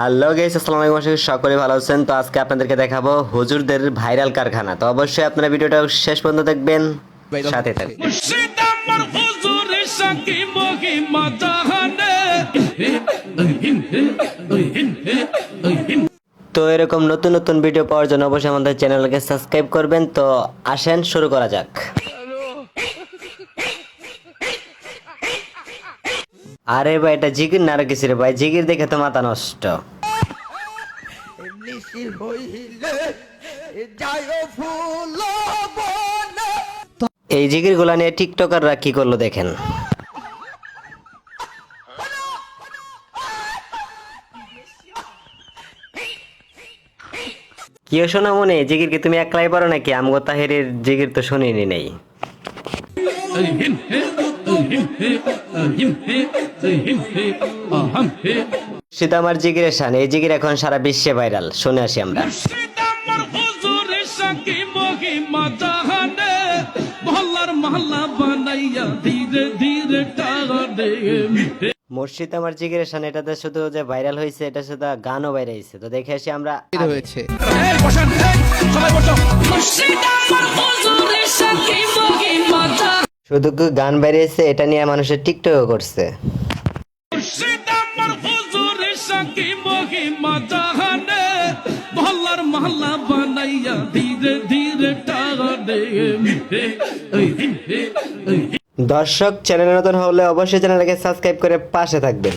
Hello guess আসসালামু আলাইকুম আশা করি সকলে ভালো আছেন। তো আজকে আপনাদেরকে দেখাবো হুজুরদের ভাইরাল কারখানা। তো অবশ্যই আপনারা ভিডিওটা শেষ পর্যন্ত দেখবেন সাথে থাকবেন তো এরকম নতুন নতুন ভিডিও পাওয়ার জন্য অবশ্যই আমাদের চ্যানেলকে সাবস্ক্রাইব করবেন। তো আসেন শুরু করা যাক। আরে ভাই এটা জিগির না আর কিছু রে ভাই? জিগির দেখে তো মাথা নষ্ট। এই জিগিরগুলা নিয়ে টিকটকাররা কি করল দেখেন। কি শোনা মনে জিগির কি তুমি একলাই পারো নাকি? আমগো তাহেরের জিগির তো শুনিনি নেই। সেটা আমার জিগিরের শান এই জিগির এখন সারা বিশ্বে ভাইরাল। শুনে আসি আমরা। মুর্শিদ আমার হুজুরের সাকি মহিমা জাহানে মহল্লার মহল্লা বানাইয়া ধীরে ধীরে আমার জিগিরের শান এটাতে শুধু যে ভাইরাল হয়েছে এটা শুধু গানও বাইরে হয়েছে তো দেখে আসি আমরা হয়েছে। এই বসেন এই সবাই বসো। শুধু গান বেরিয়েছে এটা নিয়ে মানুষের টিকটকও করছে। মহল্লার মহল্লা বানাইয়া ধীরে ধীরে দর্শক চ্যানেল নতুন হলে অবশ্যই চ্যানেলটাকে সাবস্ক্রাইব করে পাশে থাকবেন।